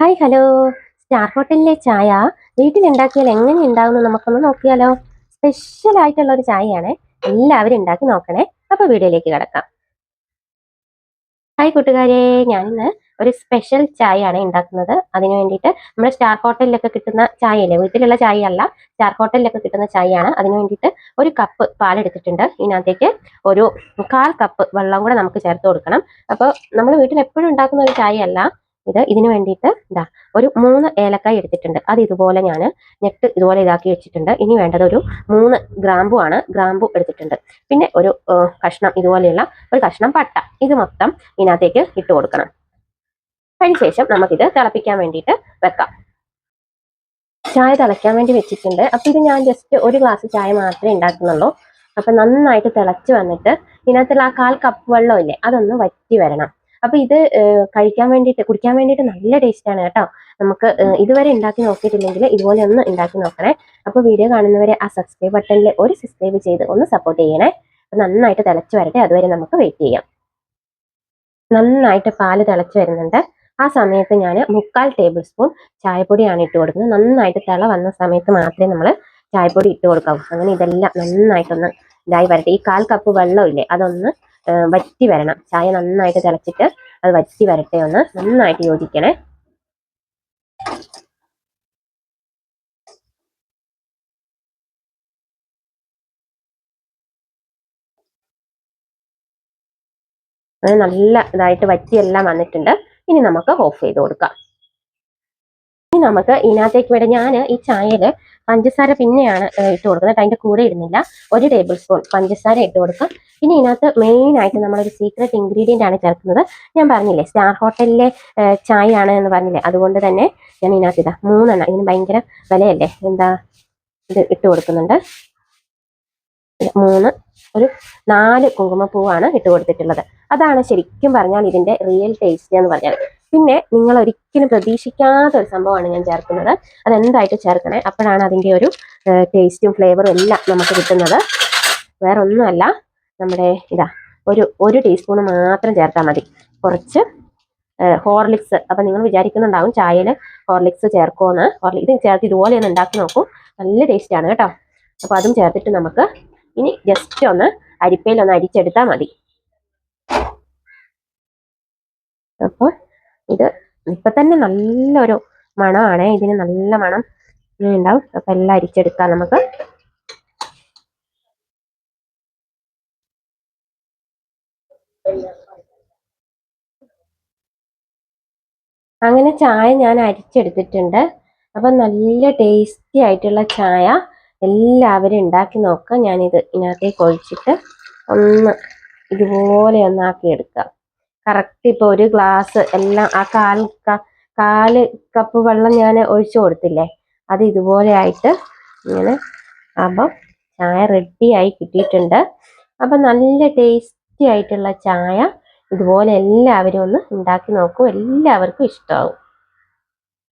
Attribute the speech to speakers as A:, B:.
A: Hi hello. Star ഹോട്ടലിലെ ചായ വീട്ടിലുണ്ടാക്കിയാൽ എങ്ങനെ ഉണ്ടാവുമെന്ന് നമുക്കൊന്ന് നോക്കിയാലോ? സ്പെഷ്യൽ ആയിട്ടുള്ള ഒരു ചായയാണ് എല്ലാവരും ഉണ്ടാക്കി നോക്കണേ. അപ്പൊ വീഡിയോയിലേക്ക് കിടക്കാം. ഹായ് കൂട്ടുകാരെ. ഇന്ന് ഒരു സ്പെഷ്യൽ ചായയാണ് ഉണ്ടാക്കുന്നത്. അതിന് വേണ്ടിയിട്ട് നമ്മുടെ സ്റ്റാർ ഹോട്ടലിലൊക്കെ കിട്ടുന്ന ചായയല്ലേ? വീട്ടിലുള്ള ചായയല്ല. സ്റ്റാർ ഹോട്ടലിലൊക്കെ കിട്ടുന്ന ചായയാണ്. അതിന് വേണ്ടിയിട്ട് ഒരു കപ്പ് പാലെടുത്തിട്ടുണ്ട്. ഇതിനകത്തേക്ക് ഒരു കാൽ കപ്പ് വെള്ളം കൂടെ നമുക്ക് ചേർത്ത് കൊടുക്കണം. അപ്പോൾ നമ്മൾ വീട്ടിൽ എപ്പോഴും ഉണ്ടാക്കുന്ന ഒരു ചായയല്ല. ഇത് ഇതിന് വേണ്ടിയിട്ട് ഇതാ ഒരു മൂന്ന് ഏലക്കായ എടുത്തിട്ടുണ്ട്. അത് ഇതുപോലെ ഞാൻ ഞെട്ട് ഇതുപോലെ ഇതാക്കി വെച്ചിട്ടുണ്ട്. ഇനി വേണ്ടത് ഒരു മൂന്ന് ഗ്രാമ്പു ആണ്. ഗ്രാമ്പു എടുത്തിട്ടുണ്ട്. പിന്നെ ഒരു കഷ്ണം ഇതുപോലെയുള്ള ഒരു കഷ്ണം പട്ട. ഇത് മൊത്തം ഇതിനകത്തേക്ക് ഇട്ട് കൊടുക്കണം. അതിനുശേഷം നമുക്കിത് തിളപ്പിക്കാൻ വേണ്ടിയിട്ട് വെക്കാം. ചായ തിളയ്ക്കാൻ വേണ്ടി വെച്ചിട്ടുണ്ട്. അപ്പം ഇത് ഞാൻ ജസ്റ്റ് ഒരു ഗ്ലാസ് ചായ മാത്രമേ ഉണ്ടാക്കുന്നുള്ളൂ. അപ്പം നന്നായിട്ട് തിളച്ച് വന്നിട്ട് ഇതിനകത്തുള്ള ആ കാൽ കപ്പ് വെള്ളമില്ലേ അതൊന്ന് വറ്റി വരണം. അപ്പൊ ഇത് കഴിക്കാൻ വേണ്ടിയിട്ട് കുടിക്കാൻ വേണ്ടിയിട്ട് നല്ല ടേസ്റ്റ് ആണ് കേട്ടോ. നമുക്ക് ഇതുവരെ ഉണ്ടാക്കി നോക്കിയിട്ടില്ലെങ്കിൽ ഇതുപോലെ ഒന്ന് ഉണ്ടാക്കി നോക്കണേ. അപ്പോൾ വീഡിയോ കാണുന്നവരെ ആ സബ്സ്ക്രൈബ് ബട്ടണിൽ ഒരു സബ്സ്ക്രൈബ് ചെയ്ത് ഒന്ന് സപ്പോർട്ട് ചെയ്യണേ. നന്നായിട്ട് തിളച്ച് വരട്ടെ. അതുവരെ നമുക്ക് വെയിറ്റ് ചെയ്യാം. നന്നായിട്ട് പാൽ തിളച്ച് വരുന്നുണ്ട്. ആ സമയത്ത് ഞാൻ മുക്കാൽ ടേബിൾ സ്പൂൺ ചായപ്പൊടിയാണ് ഇട്ട് കൊടുക്കുന്നത്. നന്നായിട്ട് തിള വന്ന സമയത്ത് മാത്രമേ നമ്മൾ ചായപ്പൊടി ഇട്ട് കൊടുക്കാവൂ. അങ്ങനെ ഇതെല്ലാം നന്നായിട്ടൊന്ന് ഇതായി വരട്ടെ. ഈ കാൽ കപ്പ് വെള്ളമില്ലേ അതൊന്ന് വറ്റി വരണം. ചായ നന്നായിട്ട് തിളച്ചിട്ട് അത് വറ്റി വരട്ടെ ഒന്ന്. നന്നായിട്ട് യോജിക്കണേ. നല്ല ഇതായിട്ട് വറ്റിയെല്ലാം വന്നിട്ടുണ്ട്. ഇനി നമുക്ക് ഓഫ് ചെയ്ത് കൊടുക്കാം. ഇനി നമുക്ക് ഇതിനകത്തേക്ക് വേണ്ട ഞാൻ ഈ ചായയിൽ പഞ്ചസാര പിന്നെയാണ് ഇട്ട് കൊടുക്കുന്നത്. അതിന്റെ കൂടെ ഇടുന്നില്ല. ഒരു ടേബിൾ സ്പൂൺ പഞ്ചസാര ഇട്ട് കൊടുക്കാം പിന്നെ ഇതിനകത്ത് മെയിൻ ആയിട്ട് നമ്മളൊരു സീക്രട്ട് ഇൻഗ്രീഡിയന്റ് ആണ് ചേർക്കുന്നത്. ഞാൻ പറഞ്ഞില്ലേ സ്റ്റാർ ഹോട്ടലിലെ ചായ ചായയാണ് എന്ന് പറഞ്ഞില്ലേ? അതുകൊണ്ട് തന്നെ ഞാൻ ഇതിനകത്ത് ഇതാ മൂന്നെണ്ണം ഇതിന് ഭയങ്കര വിലയല്ലേ? എന്താ ഇത് ഇട്ട് കൊടുക്കുന്നുണ്ട്. മൂന്ന് ഒരു നാല് കുങ്കുമപ്പൂവാണ് ഇട്ട് കൊടുത്തിട്ടുള്ളത്. അതാണ് ശരിക്കും പറഞ്ഞാൽ ഇതിന്റെ റിയൽ ടേസ്റ്റ് എന്ന് പറഞ്ഞാൽ പിന്നെ നിങ്ങൾ ഒരിക്കലും പ്രതീക്ഷിക്കാത്ത ഒരു സംഭവമാണ് ഞാൻ ചേർക്കുന്നത്. അതെന്തായിട്ട് ചേർക്കണേ? അപ്പോഴാണ് അതിന്റെ ഒരു ടേസ്റ്റും ഫ്ലേവറും എല്ലാം നമുക്ക് കിട്ടുന്നത്. വേറെ ഒന്നുമല്ല നമ്മുടെ ഇതാ ഒരു ഒരു ടീസ്പൂൺ മാത്രം ചേർത്താൽ മതി. കുറച്ച് ഹോർലിക്സ് അപ്പം നിങ്ങൾ വിചാരിക്കുന്നുണ്ടാവും ചായയിൽ ഹോർലിക്സ് ചേർക്കുമെന്ന് ഹോർലിക്സ് ഇത് ചേർത്ത് ഇതുപോലെ ഒന്ന് ഉണ്ടാക്കി നോക്കൂ. നല്ല ടേസ്റ്റാണ് കേട്ടോ. അപ്പോൾ അതും ചേർത്തിട്ട് നമുക്ക് ഇനി ജസ്റ്റ് ഒന്ന് അരിപ്പയിൽ ഒന്ന് അരിച്ചെടുത്താൽ മതി. അപ്പോൾ ഇത് ഇപ്പൊ തന്നെ നല്ലൊരു മണമാണ്. ഇതിന് നല്ല മണം ഉണ്ടാവും. അപ്പൊ എല്ലാം അരിച്ചെടുക്കാം നമുക്ക്. അങ്ങനെ ചായ ഞാൻ അരിച്ചെടുത്തിട്ടുണ്ട്. അപ്പൊ നല്ല ടേസ്റ്റി ആയിട്ടുള്ള ചായ എല്ലാവരും ഉണ്ടാക്കി നോക്കുക. ഞാനിത് ഇതിനകത്തേക്ക് ഒഴിച്ചിട്ട് ഒന്ന് ഇതുപോലെ ഒന്നാക്കി എടുക്കാം കറക്റ്റ് ഇപ്പൊ ഒരു ഗ്ലാസ് എല്ലാം ആ കാൽ കാൽ കപ്പ് വെള്ളം ഞാൻ ഒഴിച്ചു കൊടുത്തില്ലേ? അത് ഇതുപോലെ ആയിട്ട് ഇങ്ങനെ അപ്പം ചായ റെഡിയായി കിട്ടിയിട്ടുണ്ട്. അപ്പൊ നല്ല ടേസ്റ്റി ആയിട്ടുള്ള ചായ ഇതുപോലെ എല്ലാവരും ഒന്ന് ഉണ്ടാക്കി നോക്കൂ. എല്ലാവർക്കും ഇഷ്ടമാവും.